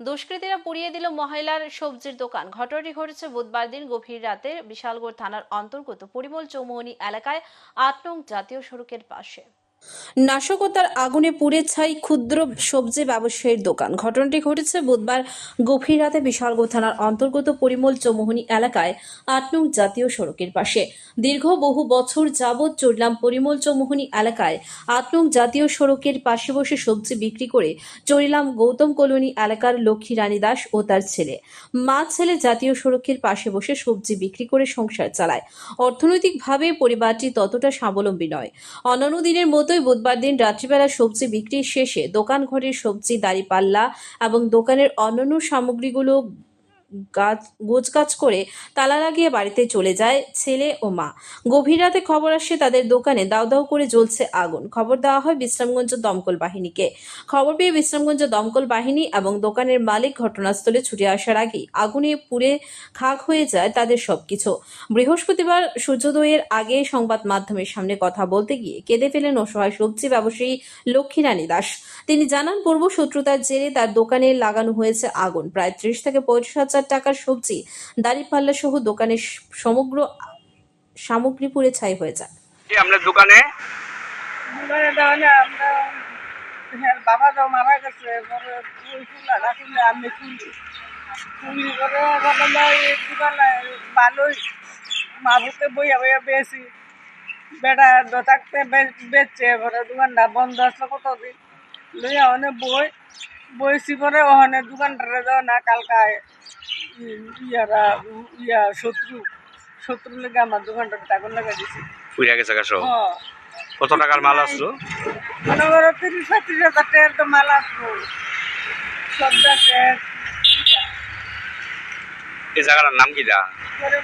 দুষ্কৃতীরা পুড়িয়ে দিল মহিলার সবজির দোকান। ঘটনাটি ঘটেছে বুধবার দিন গভীর রাতে বিশালগড় থানার অন্তর্গত পরিমল চৌমনি এলাকায় আট নং জাতীয় সড়কের পাশে। নাশকতার আগুনে পুড়ে ছাই ক্ষুদ্র সবজি ব্যবসায়ীর দোকান। ঘটনাটি ঘটেছে বুধবার গভীর রাতে বিশালগড় থানার অন্তর্গত পরিমল চৌমুহনী এলাকায় আট নং জাতীয় সড়কের পাশে। দীর্ঘ বহু বছর যাবৎ চড়লাম পরিমল চৌমুহনী এলাকায় আট নং জাতীয় সড়কের পাশে বসে সবজি বিক্রি করে চড়িলাম গৌতম কলোনি এলাকার লক্ষ্মী রানী দাস ও তার ছেলে। মা ছেলে জাতীয় সড়কের পাশে বসে সবজি বিক্রি করে সংসার চালায়। অর্থনৈতিকভাবে পরিবারটি ততটা স্বাবলম্বী নয়। অন্যান্য দিনের মতোই বুধবার দিন রাত্রিবেলা সবজি বিক্রির শেষে দোকান ঘরের সবজি, দাঁড়িপাল্লা এবং দোকানের অন্যান্য সামগ্রীগুলো গাছ, গোছগাছ করে তালা লাগিয়ে বাড়িতে চলে যায় ছেলে ও মা। গভীর রাতে খবর আসে তাদের দোকানে দাউ দাউ করে জ্বলছে আগুন। খবর দেওয়া হয় বিশ্রামগঞ্জ দমকল বাহিনীকে। খবর পেয়ে বিশ্রামগঞ্জ দমকল বাহিনী এবং দোকানের মালিক ঘটনাস্থলে ছুটে আসার আগেই আগুনে পুড়ে খাক হয়ে যায় তাদের সবকিছু। বৃহস্পতিবার সূর্যোদয়ের আগে সংবাদ মাধ্যমের সামনে কথা বলতে গিয়ে কেঁদে ফেলেন অসহায় সবজি ব্যবসায়ী লক্ষ্মী রানী দাস। তিনি জানান পূর্ব শত্রুতার জেরে তার দোকানে লাগানো হয়েছে আগুন। প্রায় ত্রিশ থেকে পঁয়ত্রিশ হাজার টাকার সবজি দাঁড়িপাল্লা সহ দোকানের সমগ্র সামগ্রী পুড়ে ছাই হয়ে যায়। কি আপনার দোকানে? আমরা হ্যাঁ বাবা তো মারা গেছে পরে ওই আমি ফুলি ফুলি করে দোকানে ভালোই মাবুকে বইয়া বইয়া বেশি বেটা বেচছে পরে দোকানটা বন্ধ আসলো কতদিন? লইয়া অনেক বই বইছি পরে ওখানে দোকানটারে যাও না কালকায় ই- ইয়ারা ইয়া শত্রু শত্রু লেগে আমার দোকানটা আগুন লাগা দিছি। পুড়িয়া গেছে গাছ হ্যাঁ। কত টাকার মাল আসলো? মনে করো তিরিশ পঁয়ত্রিশ হাজার টাকার তো মাল আসব সবটা শেষ এই জায়গাটার নাম কি দা করে